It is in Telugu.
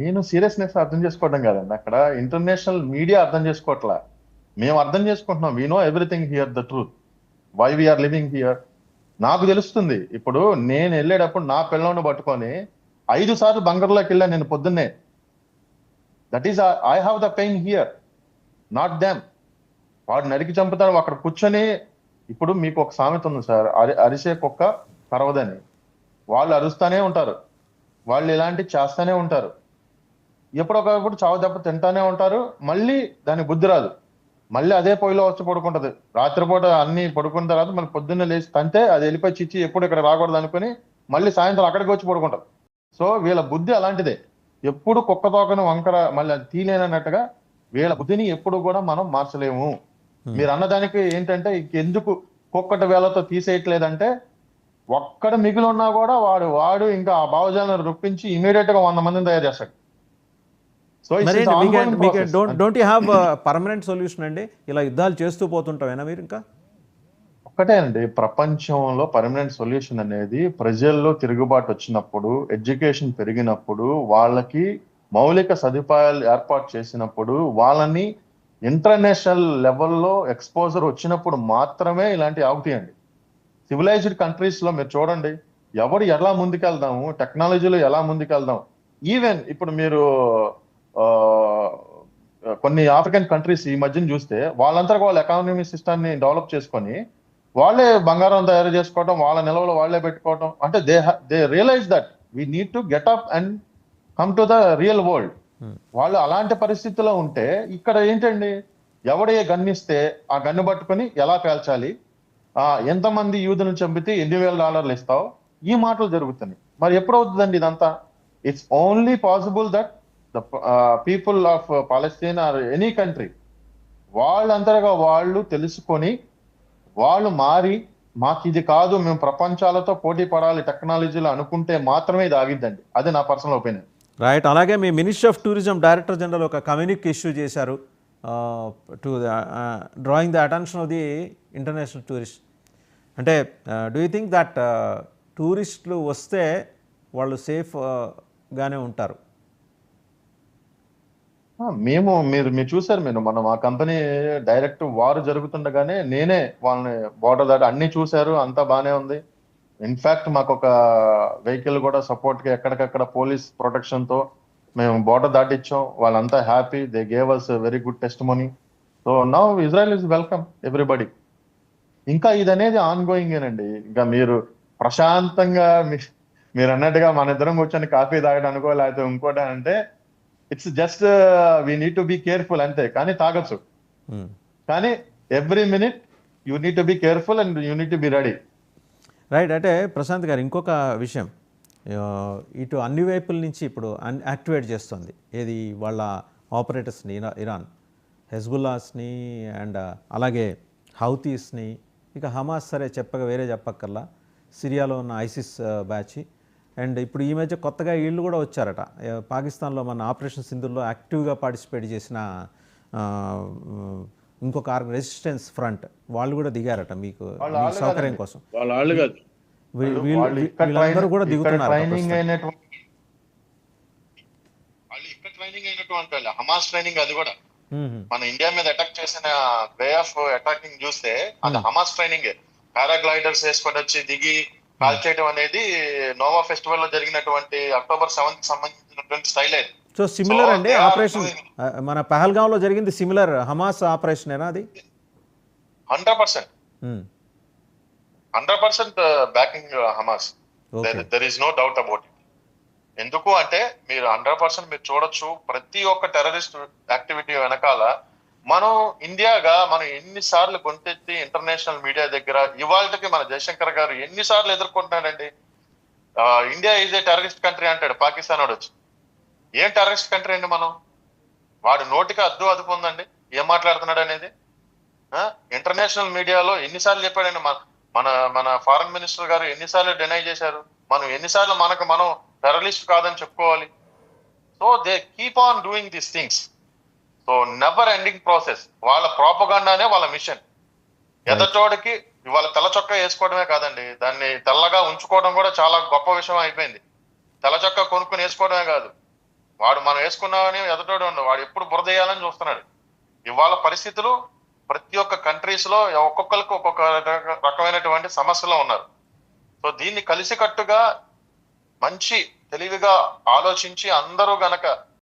నేను సీరియస్నెస్ అర్థం చేసుకోవడం కాదండి. అక్కడ ఇంటర్నేషనల్ మీడియా అర్థం చేసుకోవట్లా. మేము అర్థం చేసుకుంటున్నాం. We know everything here the truth why we are living here నాకు తెలుస్తుంది. ఇప్పుడు నేను వెళ్ళేటప్పుడు నా పిల్లలను పట్టుకొని ఐదు సార్లు బంగారులోకి వెళ్ళాను నేను పొద్దున్నే. That is I have the pain here not Dham వాడు నరికి చంపుతాడు. అక్కడ కూర్చొని ఇప్పుడు మీకు ఒక సామెత ఉంది సార్. అరి అరిసే కుక్క కరవదని. వాళ్ళు అరుస్తూనే ఉంటారు. వాళ్ళు ఇలాంటి చేస్తూనే ఉంటారు. ఎప్పుడొకప్పుడు చావు దెబ్బ తింటానే ఉంటారు. మళ్ళీ దాని బుద్ధి రాదు. మళ్ళీ అదే పొయ్యిలో వచ్చి పడుకుంటది. రాత్రిపూట అన్ని పడుకున్న తర్వాత మళ్ళీ పొద్దున్నే లేచి తంటే అది వెళ్ళిపోయి చిచ్చి ఎప్పుడు ఇక్కడ రాకూడదు అనుకుని మళ్ళీ సాయంత్రం అక్కడికి వచ్చి పడుకుంటారు. సో వీళ్ళ బుద్ధి అలాంటిదే. ఎప్పుడు కుక్క తోకను వంకర మళ్ళీ అది తీలేనన్నట్టుగా వీళ్ళ బుద్ధిని ఎప్పుడు కూడా మనం మార్చలేము. మీరు అన్నదానికి ఏంటంటే ఎందుకు కుక్కటి వేలతో తీసేయట్లేదంటే ఒక్కడ మిగిలి ఉన్నా కూడా వాడు వాడు ఇంకా ఆ భావజాలను రొప్పించి ఇమీడియట్గా వంద మందిని తయారు చేస్తాడు. So don't don't you have permanent solution అండి? ఇలా యుద్ధాలు చేస్తూ పోతుంటామేనా మీరు ఇంకా? ఒక్కటే అండి. ప్రపంచంలో పర్మనెంట్ సొల్యూషన్ అనేది ప్రజల్లో తిరుగుబాటు వచ్చినప్పుడు ఎడ్యుకేషన్ పెరిగినప్పుడు వాళ్ళకి మౌలిక సదుపాయాలు ఏర్పాటు చేసినప్పుడు వాళ్ళని ఇంటర్నేషనల్ లెవెల్లో ఎక్స్పోజర్ వచ్చినప్పుడు మాత్రమే ఇలాంటి ఆగుతాయండి సివిలైజ్డ్ కంట్రీస్లో మీరు చూడండి. ఎవరు ఎలా ముందుకెళ్దాము? టెక్నాలజీలో ఎలా ముందుకెళ్దాం? ఈవెన్ ఇప్పుడు మీరు కొన్ని ఆఫ్రికన్ కంట్రీస్ ఈ మధ్యన చూస్తే వాళ్ళంతా వాళ్ళ ఎకానమీ సిస్టమ్ని డెవలప్ చేసుకొని వాళ్ళే బంగారం తయారు చేసుకోవడం వాళ్ళ నిల్వలు వాళ్ళే పెట్టుకోవడం అంటే they they realize that we need to get up and come to the real world. వాళ్ళు అలాంటి పరిస్థితిలో ఉంటే ఇక్కడ ఏంటండి? ఎవడే గన్నిస్తే ఆ గన్ను పట్టుకొని ఎలా పేల్చాలి? ఆ ఎంతమంది యూదులను చంపితే ఎన్ని వేల డాలర్లు ఇస్తావు? ఈ మాటలు జరుగుతున్నాయి. మరి ఎప్పుడు అవుతుందండి ఇదంతా? It's only possible that the people of Palestine or any country వాళ్ళంతరగా వాళ్ళు తెలుసుకొని వాళ్ళు మారి మాకు ఇది కాదు మేము ప్రపంచాలతో పోటీ పడాలి టెక్నాలజీలో అనుకుంటే మాత్రమే ఇది ఆగిద్దండి. అది నా పర్సనల్ ఒపీనియన్. రైట్ అలాగే మీ ministry of tourism director general ఒక కమ్యూనిక్ ఇష్యూ చేశారు. To drawing the attention of the international tourist అంటే డూ యూ థింక్ దట్ టూరిస్టులు వస్తే వాళ్ళు సేఫ్గానే uh, ఉంటారు? మేము మీరు మీరు చూసారు మీరు. మనం ఆ కంపెనీ డైరెక్ట్ వారు జరుగుతుండగానే నేనే వాళ్ళని బోర్డర్ దాటి అన్ని చూశారు అంతా బానే ఉంది. ఇన్ఫాక్ట్ మాకు ఒక వెహికల్ కూడా సపోర్ట్గా ఎక్కడికక్కడ పోలీస్ ప్రొటెక్షన్తో మేము బోర్డర్ దాటిచ్చాం. వాళ్ళంతా happy they gave us very good test money so now Israel is welcome everybody ఇంకా ఇది అనేది ఆన్ గోయింగేనండి ఇంకా మీరు ప్రశాంతంగా మీరు అన్నట్టుగా మన ఇద్దరం కూర్చొని కాఫీ తాగడానికో లేకపోతే ఇంకోటి అంటే it's just we need to be careful అంతే. కానీ తాగొచ్చు. Hmm. కానీ every minute you need to be careful and you need to be ready right అంటే ప్రశాంత్ గారు ఇంకొక విషయం. ఇటు అన్ని వైపుల నుంచి ఇప్పుడు అన్ యాక్టివేట్ చేస్తుంది. ఏది వాళ్ళ ఆపరేటర్స్ని ఇరా ఇరాన్. హెజ్బుల్లాస్ని అండ్ అలాగే హౌతీస్ని. ఇక హమాస్ సరే చెప్పక వేరే చెప్పక్కర్లా. సిరియాలో ఉన్న ఐసిస్ బ్యాచ్ అండ్ ఇప్పుడు ఈ మధ్య కొత్తగా వీళ్ళు కూడా వచ్చారట. పాకిస్తాన్లో మన ఆపరేషన్ సింధుల్లో యాక్టివ్గా పార్టిసిపేట్ చేసిన ఇంకొక ఆర్గ రెసిస్టెన్స్ ఫ్రంట్ వాళ్ళు కూడా దిగారట మీకు సౌకర్యం కోసం. వాళ్ళ వాళ్ళు కాదు. వీ- వీళ్ళు- వీళ్ళందరూ కూడా దిగుతున్నారు ట్రైనింగ్ అయినటువంటి వాళ్ళు హమాస్ ట్రైనింగ్ అది కూడా. మన ఇండియా మీద అటాక్ చేసిన వే ఆఫ్ అటాకింగ్ చూస్తే అది హమాస్ ట్రైనింగ్. పారాగ్లైడర్స్ వేసుకొని వచ్చి దిగి కాల్చేయడం అనేది నోవా ఫెస్టివల్లో జరిగినటువంటి అక్టోబర్ సెవెంత్ సంబంధించినటువంటి స్టైల్ అది. సో సిమిలర్ అండి ఆపరేషన్ మన పహల్గాంలో జరిగింది సిమిలర్ హమాస్ ఆపరేషనేనా అది? Hundred percent. Hmm. Hundred percent backing Hamas. Okay there is no doubt about it ఎందుకు అంటే మీరు హండ్రెడ్ పర్సెంట్ మీరు చూడొచ్చు ప్రతి ఒక్క టెర్రరిస్ట్ యాక్టివిటీ వెనకాల మనం ఇండియాగా మనం ఎన్నిసార్లు గొంతెత్తి ఇంటర్నేషనల్ మీడియా దగ్గర ఇవాళకి మన జయశంకర్ గారు ఎన్నిసార్లు ఎదుర్కొంటున్నాడండి India is a terrorist country అంటాడు పాకిస్తాన్ వాడు వచ్చి. ఏం టెరరిస్ట్ కంట్రీ అండి మనం? వాడు నోటికి అద్దు అదుపు ఉందండి? ఏం మాట్లాడుతున్నాడు అనేది? ఇంటర్నేషనల్ మీడియాలో ఎన్నిసార్లు చెప్పాడండి? మన మన మన ఫారెన్ మినిస్టర్ గారు ఎన్నిసార్లు డినై చేశారు? మనం ఎన్నిసార్లు మనకు మనం టెర్రరిస్ట్ కాదని చెప్పుకోవాలి? So they keep on doing these things so never ending process వాళ్ళ ప్రాపగాండానే వాళ్ళ మిషన్ ఎదటోడికి ఇవాళ తెల్ల చొక్కా వేసుకోవడమే కాదండి. దాన్ని తెల్లగా ఉంచుకోవడం కూడా చాలా గొప్ప విషయం అయిపోయింది. తెల్ల చొక్కా కొనుక్కుని వేసుకోవడమే కాదు. వాడు మనం వేసుకున్నామని ఎదటోడు ఉండు వాడు ఎప్పుడు బురద వేయాలని చూస్తున్నాడు. ఇవాళ పరిస్థితులు ప్రతి ఒక్క కంట్రీస్లో ఒక్కొక్కరికి ఒక్కొక్క రక- రకమైనటువంటి సమస్యలో ఉన్నారు. సో దీన్ని కలిసికట్టుగా మంచి తెలివిగా ఆలోచించి అందరూ గనక